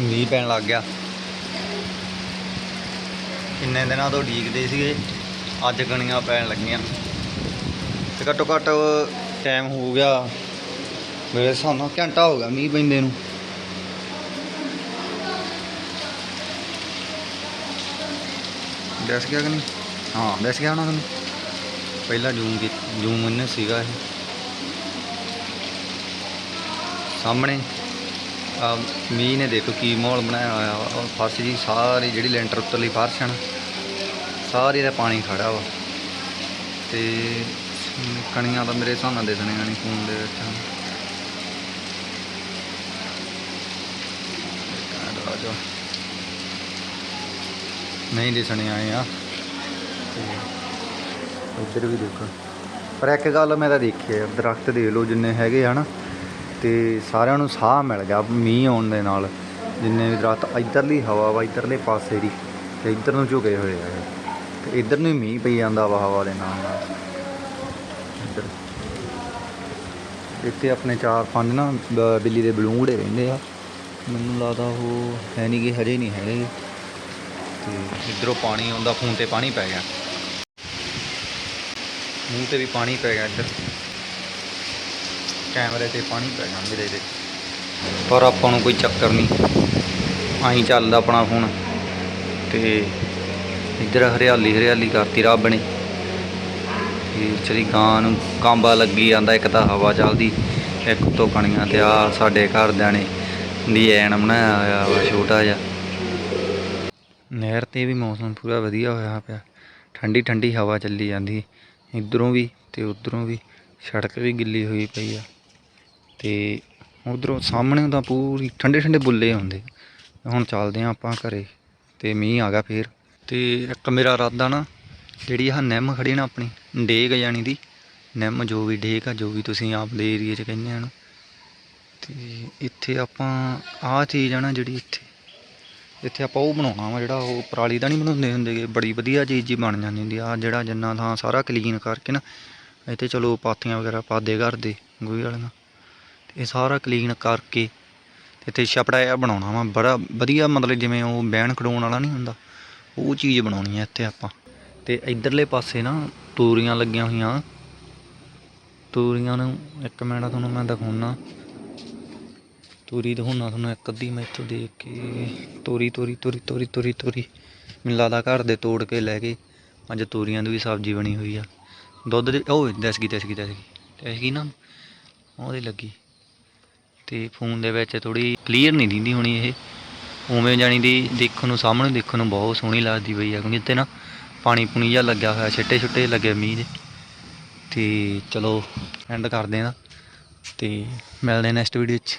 ਮੀਂਹ ਪੈਣ ਲੱਗ ਗਿਆ। ਕਿੰਨੇ ਦਿਨਾਂ ਤੋਂ ਉਡੀਕਦੇ ਸੀਗੇ, ਅੱਜ ਕਣੀਆਂ ਪੈਣ ਲੱਗੀਆਂ। ਤੇ ਘੱਟੋ ਘੱਟ ਟਾਈਮ ਹੋ ਗਿਆ, ਮੇਰੇ ਹਿਸਾਬ ਨਾਲ ਘੰਟਾ ਹੋ ਗਿਆ ਮੀਂਹ ਪੈਂਦੇ ਨੂੰ। ਦੱਸ ਗਿਆ ਕਿ ਨਹੀਂ? ਹਾਂ ਦੱਸ ਗਿਆ ਹੋਣਾ ਤੁਹਾਨੂੰ ਪਹਿਲਾਂ ਜੂਮ ਕੀ ਜੂਮ ਇਹਨੇ ਸੀਗਾ ਇਹ। ਸਾਹਮਣੇ। ਆ, ਮੀਂਹ ਨੇ ਦੇਖੋ ਕੀ ਮਾਹੌਲ ਬਣਾਇਆ ਹੋਇਆ ਵਾ। ਔਰ ਫਰਸ਼ ਜੀ, ਸਾਰੀ ਜਿਹੜੀ ਲੈਂਟਰ ਉੱਤਰਲੀ ਫਰਸ਼ ਹਨ ਸਾਰੀ ਦਾ ਪਾਣੀ ਖੜਾ ਵਾ। ਤੇ ਕਣੀਆਂ ਤਾਂ ਮੇਰੇ ਹਿਸਾਬ ਨਾਲ ਦਿਸਣੀਆਂ ਨਹੀਂ ਫੋਨ ਦੇ ਵਿੱਚ। ਨਹੀਂ ਦਿਸਣੇ ਆਏ ਆ। ਇੱਧਰ ਵੀ ਦੇਖੋ। ਪਰ ਇੱਕ ਗੱਲ ਮੈਂ ਤਾਂ ਦੇਖੀ ਆ, ਦਰਖਤ ਦੇਖ ਲਓ ਜਿੰਨੇ ਹੈਗੇ ਆ ਤੇ ਸਾਰਿਆਂ ਨੂੰ ਸਾਹ ਮਿਲ ਗਿਆ ਮੀਂਹ ਆਉਣ ਦੇ ਨਾਲ। ਜਿੰਨੇ ਵੀ ਦਰਖਤ ਇੱਧਰਲੀ ਹਵਾ ਵਾ, ਇੱਧਰਲੇ ਪਾਸੇ ਦੀ ਤੇ ਇੱਧਰ ਨੂੰ ਝੁਕੇ ਹੋਏ ਆ ਇਹ। ਤੇ ਇੱਧਰ ਨੂੰ ਹੀ ਮੀਂਹ ਪਈ ਜਾਂਦਾ ਵਾ ਹਵਾ ਦੇ ਨਾਲ ਨਾਲ। ਇੱਧਰ। ਇੱਥੇ ਆਪਣੇ ਚਾਰ ਪੰਜ ਨਾ, ਬ- ਬਿੱਲੀ ਦੇ ਬਲੂੰਗੜੇ ਰਹਿੰਦੇ ਆ। ਮੈਨੂੰ ਲੱਗਦਾ ਉਹ ਹੈ ਨਹੀਂ ਕਿ ਹਜੇ ਨਹੀਂ ਹੈਗੇ। ਤੇ ਇੱਧਰੋਂ ਪਾਣੀ ਆਉਂਦਾ ਫੋਨ ਤੇ ਪਾਣੀ ਪੈ ਗਿਆ। ਮੂੰਹ ਤੇ ਵੀ ਪਾਣੀ ਪੈ ਗਿਆ ਇੱਧਰ। ਕੈਮਰੇ ਤੇ ਪਾਣੀ ਪੈ ਗਿਆ ਮੇਰੇ ਦੇ ਪਰ ਆਪਾਂ ਨੂੰ ਕੋਈ ਚੱਕਰ ਨਹੀਂ। ਆਈ ਚੱਲਦਾ ਆਪਣਾ ਫੋਨ। ਤੇ ਇੱਧਰ ਹਰਿਆਲੀ ਹਰਿਆਲੀ ਕਰਤੀ ਰੱਬ ਨੇ। ਤੇ ਚਲੀ ਗਾਂ ਨੂੰ ਕਾਂਬਾ ਲੱਗੀ ਜਾਂਦਾ, ਇੱਕ ਤਾਂ ਹਵਾ ਚੱਲਦੀ, ਇੱਕ ਤੋਂ ਕਣੀਆਂ ਤੇ ਆ ਸਾਡੇ ਘਰਦਿਆਂ ਨੇ ਡਿਜ਼ਾਈਨ ਬਣਾਇਆ ਹੋਇਆ ਵਾ, ਛੋਟਾ ਜਿਹਾ। ਨਹਿਰ ਤੇ ਵੀ ਮੌਸਮ ਪੂਰਾ ਵਧੀਆ ਹੋਇਆ ਪਿਆ। ਠੰਡੀ ਠੰਡੀ ਹਵਾ ਚੱਲੀ ਜਾਂਦੀ। ਇਧਰੋਂ ਵੀ ਤੇ ਉਧਰੋਂ ਵੀ। ਸੜਕ ਵੀ ਗਿੱਲੀ ਹੋਈ ਪਈ ਆ। ਤੇ ਉਧਰੋਂ ਸਾਹਮਣੇ ਤਾਂ ਪੂਰੀ ਠੰਡੇ ਠੰਡੇ ਬੁੱਲੇ ਹੁੰਦੇ। ਹੁਣ ਚੱਲਦੇ ਆ ਆਪਾਂ ਘਰੇ ਤੇ ਮੀਂਹ ਆ ਗਿਆ ਫੇਰ। ਤੇ ਇੱਕ ਮੇਰਾ ਇਰਾਦਾ ਨਾ, ਜਿਹੜੀ ਆਹ ਨਿੰਮ ਖੜੀ ਨਾ ਆਪਣੀ ਡੇਕ ਜਾਣੀ ਦੀ। ਨਿੰਮ ਜੋ ਵੀ ਡੇਕ ਆ, ਜੋ ਵੀ ਤੁਸੀਂ ਆਪਦੇ ਏਰੀਏ 'ਚ ਕਹਿੰਦੇ ਆ ਨਾ। ਤੇ ਇੱਥੇ ਆਪਾਂ ਆਹ ਚੀਜ਼ ਆ ਨਾ ਜਿਹੜੀ ਇੱਥੇ ਇੱਥੇ ਆਪਾਂ ਉਹ ਬਣਾਉਣਾ ਵਾ ਜਿਹੜਾ ਉਹ ਪਰਾਲੀ ਦਾ ਨਹੀਂ ਬਣਾਉਂਦੇ ਹੁੰਦੇ ਬੜੀ ਵਧੀਆ ਚੀਜ਼ ਜੀ ਬਣ ਜਾਂਦੀ ਹੁੰਦੀ ਆ। ਜਿਹੜਾ ਜਿੰਨਾ ਥਾਂ ਸਾਰਾ ਕਲੀਨ ਕਰਕੇ ਨਾ, ਇੱਥੇ ਚਲੋ ਪਾਥੀਆਂ ਵਗੈਰਾ ਪਾਦੇ ਘਰ ਦੇ, ਗੋਹੇ ਵਾਲੀਆਂ ਇਹ ਸਾਰਾ ਕਲੀਨ ਕਰਕੇ ਤੇ ਇੱਥੇ ਛਪੜਾ ਇਹ ਬਣਾਉਣਾ ਵਾ। ਬੜਾ ਵਧੀਆ ਮਤਲਬ ਜਿਵੇਂ ਉਹ ਬਹਿਣ ਖੜਾਉਣ ਵਾਲਾ ਨਹੀਂ ਹੁੰਦਾ, ਉਹ ਚੀਜ਼ ਬਣਾਉਣੀ ਹੈ ਇੱਥੇ ਆਪਾਂ। ਤੇ ਇਧਰਲੇ ਪਾਸੇ ਨਾ ਤੂਰੀਆਂ ਲੱਗੀਆਂ ਹੋਈਆਂ। ਤੂਰੀਆਂ ਨੂੰ ਇੱਕ ਮਿੰਟ ਤੁਹਾਨੂੰ ਮੈਂ ਦਿਖਾਉਣਾ ਤੂਰੀ ਦਿਖਾਉਣਾ ਤੁਹਾਨੂੰ ਇੱਕ ਅੱਧੀ ਮੈਂ ਇੱਥੋਂ ਦੇਖ ਕੇ। ਤੋਰੀ ਤੋਰੀ ਤੋਰੀ ਤੋਰੀ ਤੋਰੀ ਤੋਰੀ। ਮੈਨੂੰ ਲੱਗਦਾ ਘਰ ਦੇ ਤੋੜ ਕੇ ਲੈ ਗਏ। ਅੱਜ ਤੋਰੀਆਂ ਦੀ ਵੀ ਸਬਜ਼ੀ ਬਣੀ ਹੋਈ ਆ। ਦੁੱਧ ਦੇ ਉਹ ਦਸ ਗਈ ਦਸ ਗਈ ਦਸ ਗਈ। ਦਸ ਗਈ ਨਾ। ਉਹਦੇ ਲੱਗੀ। ਤੇ ਫੋਨ ਦੇ ਵਿੱਚ ਥੋੜੀ ਕਲੀਅਰ ਨਹੀਂ ਦਿੰਦੀ ਹੋਣੀ ਇਹ। ਉਵੇਂ ਜਾਣੀ ਦੀ ਦੇਖਣ ਨੂੰ, ਸਾਹਮਣੇ ਦੇਖਣ ਨੂੰ ਬਹੁਤ ਸੋਹਣੀ ਲੱਗਦੀ ਪਈ ਆ, ਕਿਉਂਕਿ ਇੱਥੇ ਨਾ ਪਾਣੀ ਪੁਣੀ ਜਿਹਾ ਲੱਗਿਆ ਹੋਇਆ, ਛਿੱਟੇ ਛੁੱਟੇ ਲੱਗੇ ਮੀਂਹ ਦੇ। ਤੇ ਚਲੋ ਐਂਡ ਕਰਦੇ ਆ ਤੇ ਮਿਲਦੇ ਨੈਕਸਟ ਵੀਡੀਓ 'ਚ।